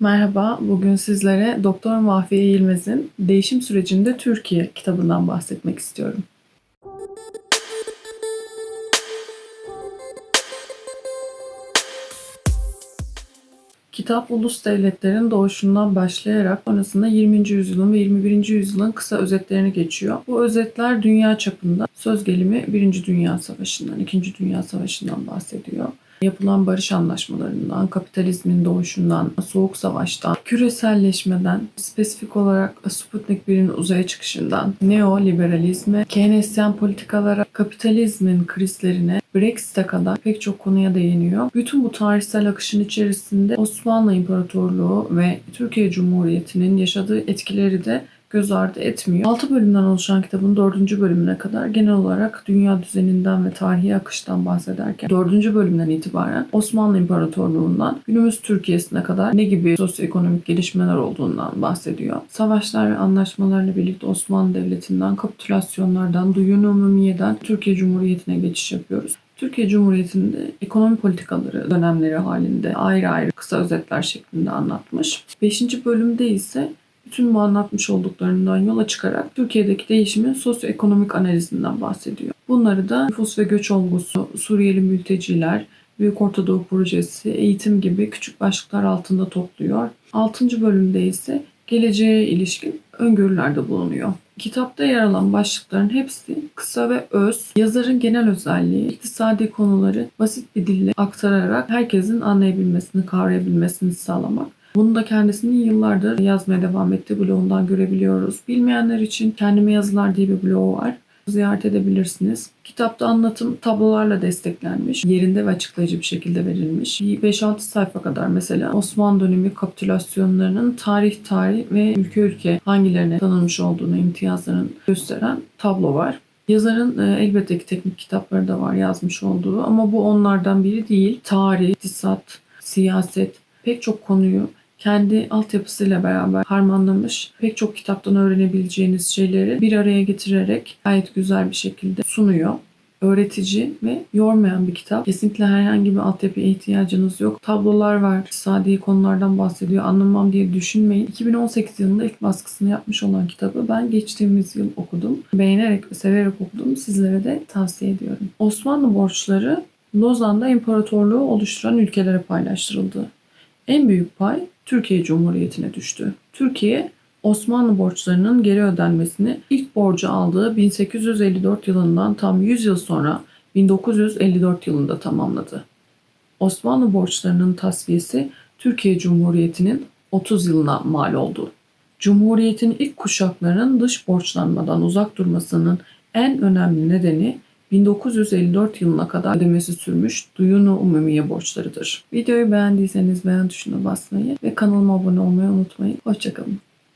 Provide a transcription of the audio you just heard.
Merhaba, bugün sizlere Doktor Mahfiye Yılmaz'ın Değişim Sürecinde Türkiye kitabından bahsetmek istiyorum. Kitap ulus devletlerin doğuşundan başlayarak sonrasında 20. yüzyılın ve 21. yüzyılın kısa özetlerini geçiyor. Bu özetler dünya çapında söz gelimi 1. Dünya Savaşı'ndan, 2. Dünya Savaşı'ndan bahsediyor yapılan barış anlaşmalarından, kapitalizmin doğuşundan, soğuk savaştan, küreselleşmeden, spesifik olarak Sputnik 1'in uzaya çıkışından, neoliberalizme, Keynesyen politikalara, kapitalizmin krizlerine, Brexit'e kadar pek çok konuya değiniyor. Bütün bu tarihsel akışın içerisinde Osmanlı İmparatorluğu ve Türkiye Cumhuriyeti'nin yaşadığı etkileri de göz ardı etmiyor. 6 bölümden oluşan kitabın 4. bölümüne kadar genel olarak dünya düzeninden ve tarihi akıştan bahsederken 4. bölümden itibaren Osmanlı İmparatorluğu'ndan günümüz Türkiye'sine kadar ne gibi sosyoekonomik gelişmeler olduğundan bahsediyor. Savaşlar ve anlaşmalarla birlikte Osmanlı Devleti'nden, kapitülasyonlardan, duyunu umumiyeden Türkiye Cumhuriyeti'ne geçiş yapıyoruz. Türkiye Cumhuriyeti'nde ekonomi politikaları dönemleri halinde ayrı ayrı kısa özetler şeklinde anlatmış. 5. bölümde ise bütün bu anlatmış olduklarından yola çıkarak Türkiye'deki değişimin sosyoekonomik analizinden bahsediyor. Bunları da nüfus ve göç olgusu, Suriyeli mülteciler, Büyük Orta Doğu Projesi, eğitim gibi küçük başlıklar altında topluyor. 6. bölümde ise geleceğe ilişkin öngörülerde bulunuyor. Kitapta yer alan başlıkların hepsi kısa ve öz, yazarın genel özelliği, iktisadi konuları basit bir dille aktararak herkesin anlayabilmesini, kavrayabilmesini sağlamak. Bunu da kendisinin yıllardır yazmaya devam ettiği blogundan görebiliyoruz. Bilmeyenler için Kendime Yazılar diye bir blogu var. Ziyaret edebilirsiniz. Kitapta anlatım tablolarla desteklenmiş. Yerinde ve açıklayıcı bir şekilde verilmiş. 5-6 sayfa kadar mesela Osmanlı dönemi kapitülasyonlarının tarih tarih ve ülke ülke hangilerine tanınmış olduğunu imtiyazların gösteren tablo var. Yazarın e, elbette ki teknik kitapları da var yazmış olduğu ama bu onlardan biri değil. Tarih, iktisat, siyaset pek çok konuyu kendi altyapısıyla beraber harmanlamış pek çok kitaptan öğrenebileceğiniz şeyleri bir araya getirerek gayet güzel bir şekilde sunuyor. Öğretici ve yormayan bir kitap. Kesinlikle herhangi bir altyapıya ihtiyacınız yok. Tablolar var, iktisadi konulardan bahsediyor. Anlamam diye düşünmeyin. 2018 yılında ilk baskısını yapmış olan kitabı ben geçtiğimiz yıl okudum. Beğenerek ve severek okudum. Sizlere de tavsiye ediyorum. Osmanlı borçları Lozan'da imparatorluğu oluşturan ülkelere paylaştırıldı. En büyük pay Türkiye Cumhuriyeti'ne düştü. Türkiye Osmanlı borçlarının geri ödenmesini ilk borcu aldığı 1854 yılından tam 100 yıl sonra 1954 yılında tamamladı. Osmanlı borçlarının tasfiyesi Türkiye Cumhuriyeti'nin 30 yılına mal oldu. Cumhuriyetin ilk kuşaklarının dış borçlanmadan uzak durmasının en önemli nedeni 1954 yılına kadar ödemesi sürmüş Duyunu Umumiye borçlarıdır. Videoyu beğendiyseniz beğen tuşuna basmayı ve kanalıma abone olmayı unutmayın. Hoşçakalın.